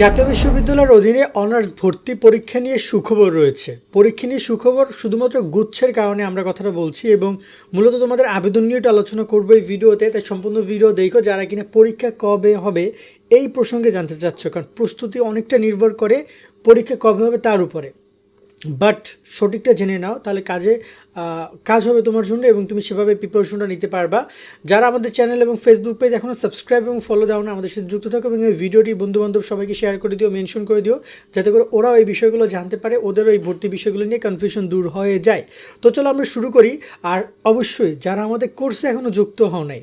জাতীয় বিশ্ববিদ্যালয়ের অধীনে অনার্স ভর্তি পরীক্ষা নিয়ে সুখবর রয়েছে। পরীক্ষা নিয়ে সুখবর শুধুমাত্র গুচ্ছের কারণে আমরা কথাটা বলছি এবং মূলত তোমাদের আবেদন নিয়ে আলোচনা করব এই ভিডিওতে। তাই সম্পূর্ণ ভিডিও দেখো, যারা কিনা পরীক্ষা কবে হবে এই প্রসঙ্গে জানতে চাচ্ছ, কারণ প্রস্তুতি অনেকটা নির্ভর করে পরীক্ষা কবে হবে তার উপরে। বাট সঠিকটা জেনে নাও, তাহলে কাজে কাজ হবে তোমার জন্য এবং তুমি সেভাবে প্রিপারেশনটা নিতে পারবা। যারা আমাদের চ্যানেল এবং ফেসবুক পেজ এখনও সাবস্ক্রাইব এবং ফলো দাও না, আমাদের সাথে যুক্ত থাকো এবং এই ভিডিওটি বন্ধুবান্ধব সবাইকে শেয়ার করে দিও মেনশন করে দিও, যাতে করে ওরাও এই বিষয়গুলো জানতে পারে, ওদেরও এই ভর্তি বিষয়গুলো নিয়ে কনফিউশন দূর হয়ে যায়। তো চলো আমরা শুরু করি, আর অবশ্যই যারা আমাদের কোর্সে এখনও যুক্ত হও নাই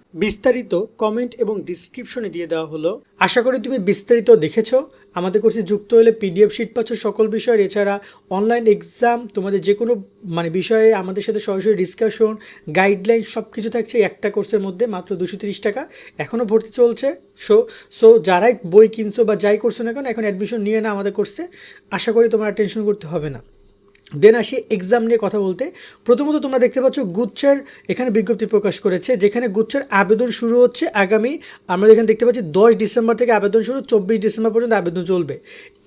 বিস্তারিত কমেন্ট এবং ডিসক্রিপশনে দিয়ে দেওয়া হলো। আশা করি তুমি বিস্তারিত দেখেছ। আমাদের কোর্সে যুক্ত হলে পিডিএফ শিট পাচ্ছ সকল বিষয়ের এছাড়া অনলাইন এক্সাম তোমাদের যে কোনো মানে বিষয়ে আমাদের সাথে সরাসরি ডিসকাশন গাইডলাইন সব কিছু থাকছে একটা কোর্সের মধ্যে, মাত্র দুশো তিরিশ টাকা। এখনও ভর্তি চলছে। সো সো যারাই বই কিনছো বা যাই করছ না কেন, এখন অ্যাডমিশন নিয়ে না আমাদের কোর্সে আশা করি তোমার টেনশন করতে হবে না। দেন আসি এক্সাম নিয়ে কথা বলতে। প্রথমত তোমরা দেখতে পাচ্ছ গুচ্ছের এখানে বিজ্ঞপ্তি প্রকাশ করেছে, যেখানে গুচ্ছের আবেদন শুরু হচ্ছে আগামী, আমরা এখানে দেখতে পাচ্ছি দশ ডিসেম্বর থেকে আবেদন শুরু, চব্বিশ ডিসেম্বর পর্যন্ত আবেদন চলবে।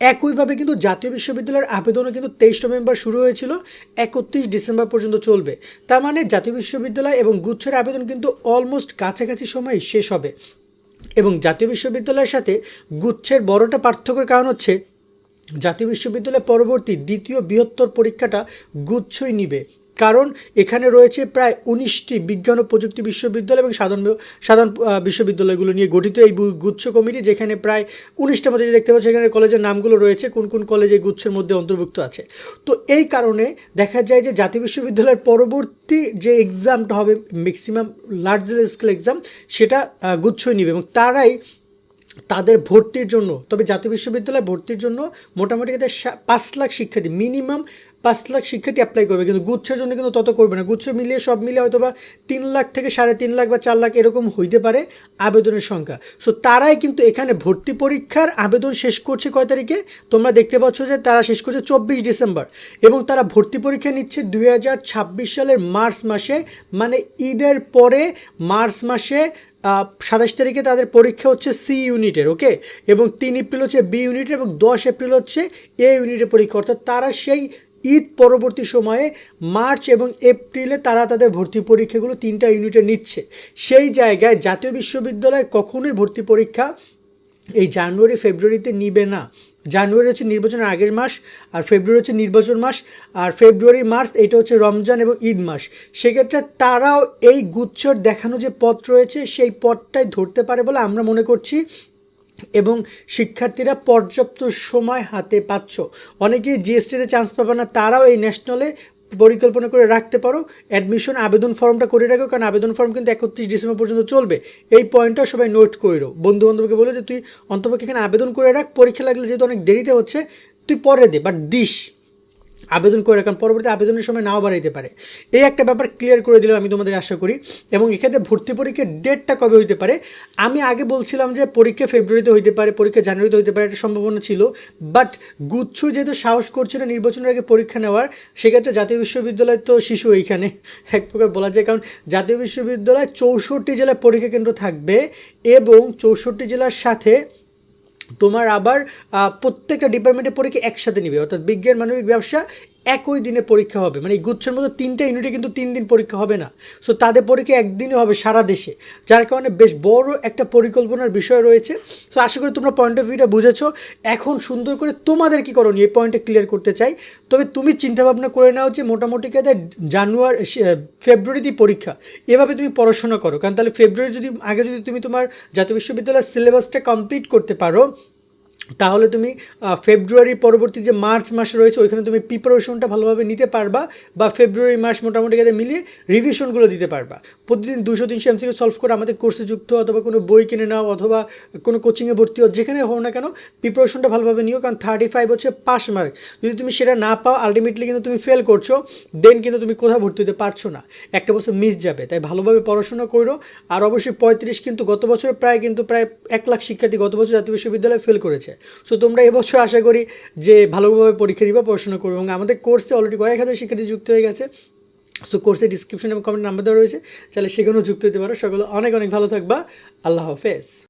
একইভাবে কিন্তু জাতীয় বিশ্ববিদ্যালয়ের আবেদনও কিন্তু তেইশ নভেম্বর শুরু হয়েছিল, একত্রিশ ডিসেম্বর পর্যন্ত চলবে। তার মানে জাতীয় বিশ্ববিদ্যালয় এবং গুচ্ছের আবেদন কিন্তু অলমোস্ট কাছাকাছি সময় শেষ হবে। এবং জাতীয় বিশ্ববিদ্যালয়ের সাথে গুচ্ছের বড়টা পার্থক্যের কারণ হচ্ছে জাতীয় বিশ্ববিদ্যালয় পরবর্তী দ্বিতীয় বৃহত্তর পরীক্ষাটা গুচ্ছই নিবে। কারণ এখানে রয়েছে প্রায় উনিশটি বিজ্ঞান ও প্রযুক্তি বিশ্ববিদ্যালয় এবং সাধারণ সাধারণ বিশ্ববিদ্যালয়গুলো নিয়ে গঠিত এই গুচ্ছ কমিটি, যেখানে প্রায় উনিশটার মধ্যে দেখতে পাচ্ছি, এখানে কলেজের নামগুলো রয়েছে, কোন কোন কলেজ এই গুচ্ছের মধ্যে অন্তর্ভুক্ত আছে। তো এই কারণে দেখা যায় যে জাতীয় বিশ্ববিদ্যালয়ের পরবর্তী যে এক্সামটা হবে ম্যাক্সিমাম লার্জ স্কেল এক্সাম সেটা গুচ্ছই নিবে এবং তারাই তাদের ভর্তির জন্য, তবে জাতীয় বিশ্ববিদ্যালয়ে ভর্তির জন্য মোটামুটি তাদের পাঁচ লাখ শিক্ষার্থী, মিনিমাম পাঁচ লাখ শিক্ষার্থী অ্যাপ্লাই করবে, কিন্তু গুচ্ছের জন্য কিন্তু তত করবে না। গুচ্ছ মিলিয়ে সব মিলিয়ে হয়তো বা তিন লাখ থেকে সাড়ে তিন লাখ বা চার লাখ এরকম হইতে পারে আবেদনের সংখ্যা। সো তারাই কিন্তু এখানে ভর্তি পরীক্ষার আবেদন শেষ করছে কয় তারিখে? তোমরা দেখতে পাচ্ছ যে তারা শেষ করছে চব্বিশ ডিসেম্বর। এবং তারা ভর্তি পরীক্ষা নিচ্ছে দুই হাজার ছাব্বিশ সালের মার্চ মাসে মানে ঈদের পরে মার্চ মাসে সাতাশ তারিখে তাদের পরীক্ষা হচ্ছে সি ইউনিটের ওকে এবং তিন এপ্রিল হচ্ছে বি ইউনিটের এবং দশ এপ্রিল হচ্ছে এ ইউনিটের পরীক্ষা। অর্থাৎ তারা সেই ঈদ পরবর্তী সময়ে মার্চ এবং এপ্রিলে তারা তাদের ভর্তি পরীক্ষাগুলো তিনটা ইউনিটে নিচ্ছে। সেই জায়গায় জাতীয় বিশ্ববিদ্যালয় কখনোই ভর্তি পরীক্ষা এই জানুয়ারি, ফেব্রুয়ারিতে নিবে না। জানুয়ারি হচ্ছে নির্বাচনের আগের মাস, আর ফেব্রুয়ারি হচ্ছে নির্বাচন মাস, আর ফেব্রুয়ারি, মার্চ এটা হচ্ছে রমজান এবং ঈদ মাস। সেক্ষেত্রে তারাও এই গুচ্ছর দেখানো যে পথ রয়েছে, সেই পথটাই ধরতে পারে বলে আমরা মনে করছি এবং শিক্ষার্থীরা পর্যাপ্ত সময় হাতে পাচ্ছ। অনেকেই জিএসটিতে চান্স পাবে না, তারাও এই ন্যাশনালে পরিকল্পনা করে রাখতে পারো। অ্যাডমিশন আবেদন ফর্মটা করে রাখো, কারণ আবেদন ফর্ম কিন্তু একত্রিশ ডিসেম্বর পর্যন্ত চলবে। এই পয়েন্টটা সবাই নোট করো বন্ধু বান্ধবকে বলে যে, তুই অন্তপক্ষে এখানে আবেদন করে রাখ, পরীক্ষা লাগলে যেহেতু অনেক দেরিতে হচ্ছে, তুই পরে দে বাট দিস। আবেদন করে রাখান পরবর্তী আবেদনের সময় নাও বাড়াইতে পারে। এই একটা ব্যাপার ক্লিয়ার করে দিলাম আমি তোমাদের আশা করি এবং এক্ষেত্রে ভর্তি পরীক্ষার ডেটটা কবে হইতে পারে? আমি আগে বলছিলাম যে পরীক্ষা ফেব্রুয়ারিতে হইতে পারে, পরীক্ষা জানুয়ারিতে হইতে পারে, একটা সম্ভাবনা ছিল। বাট গুচ্ছ যেহেতু সাহস করছে না নির্বাচনের আগে পরীক্ষা নেওয়ার, সেক্ষেত্রে জাতীয় বিশ্ববিদ্যালয় তো শিশু এইখানে। এক প্রকার বলা যায়, কারণ জাতীয় বিশ্ববিদ্যালয় চৌষট্টি জেলায় পরীক্ষা কেন্দ্র থাকবে এবং চৌষট্টি জেলার সাথে তোমার আবার প্রত্যেকটা ডিপার্টমেন্টের কি একসাথে নিবে। অর্থাৎ বিজ্ঞান মানবিক ব্যবসা একই দিনে পরীক্ষা হবে। মানে এই গুচ্ছের মধ্যে তিনটা ইউনিটে কিন্তু তিন দিন পরীক্ষা হবে না। সো তাদের পরীক্ষা একদিনই হবে সারা দেশে। যার কারণে বেশ বড় একটা পরিকল্পনার বিষয় রয়েছে। সো আশা করি তোমরা পয়েন্ট অফ ভিউটা বুঝেছ। এখন সুন্দর করে তোমাদের কি করো এই পয়েন্টে ক্লিয়ার করতে চাই। তবে তুমি চিন্তাভাবনা করে নাও যে মোটামুটি কায়দা জানুয়ারি ফেব্রুয়ারিতেই পরীক্ষা। এভাবে তুমি পড়াশোনা করো। কারণ তাহলে ফেব্রুয়ারি যদি, আগে যদি তুমি তোমার জাতীয় বিশ্ববিদ্যালয়ের সিলেবাসটা কমপ্লিট করতে পারো তাহলে তুমি আহ, ফেব্রুয়ারি পরবর্তী যে মার্চ মাস রয়েছে ওইখানে তুমি প্রিপারেশনটা ভালোভাবে নিতে পারবা বা ফেব্রুয়ারি মাস মোটামুটি কাছে মিলিয়ে রিভিশনগুলো দিতে পারবা। প্রতিদিন দুশো তিনশো এমসিকে সলভ করে আমাদের কোর্সে যুক্ত অথবা কোনো বই কিনে নাও অথবা কোনো কোচিংয়ে ভর্তি হও যেখানে হও না কেন প্রিপারেশনটা ভালোভাবে নিও কারণ থার্টি ফাইভ হচ্ছে পাস মার্ক যদি তুমি সেটা না পাও আলটিমেটলি কিন্তু তুমি ফেল করছ দেন কিন্তু তুমি কোথাও ভর্তি হতে পারছ না। একটা বছর মিস যাবে তাই ভালোভাবে পড়াশোনা করো। আর অবশ্যই পঁয়ত্রিশ কিন্তু গত বছর প্রায় কিন্তু প্রায় এক লাখ শিক্ষার্থী গত বছর জাতীয় বিশ্ববিদ্যালয়ে ফেল করেছে। সো তোমরা এবছর আশা করি যে ভালোভাবে পরীক্ষা দিবা, পড়াশোনা করবে এবং আমাদের কোর্সে অলরেডি কয়েক হাজার শিক্ষার্থী যুক্ত হয়ে গেছে। সো কোর্সের ডিসক্রিপশন এবং কমেন্ট নাম্বার দেওয়া রয়েছে। তাহলে সেখানেও যুক্ত হতে পারো। সকলে অনেক অনেক ভালো থাকবা। আল্লাহ হাফেজ।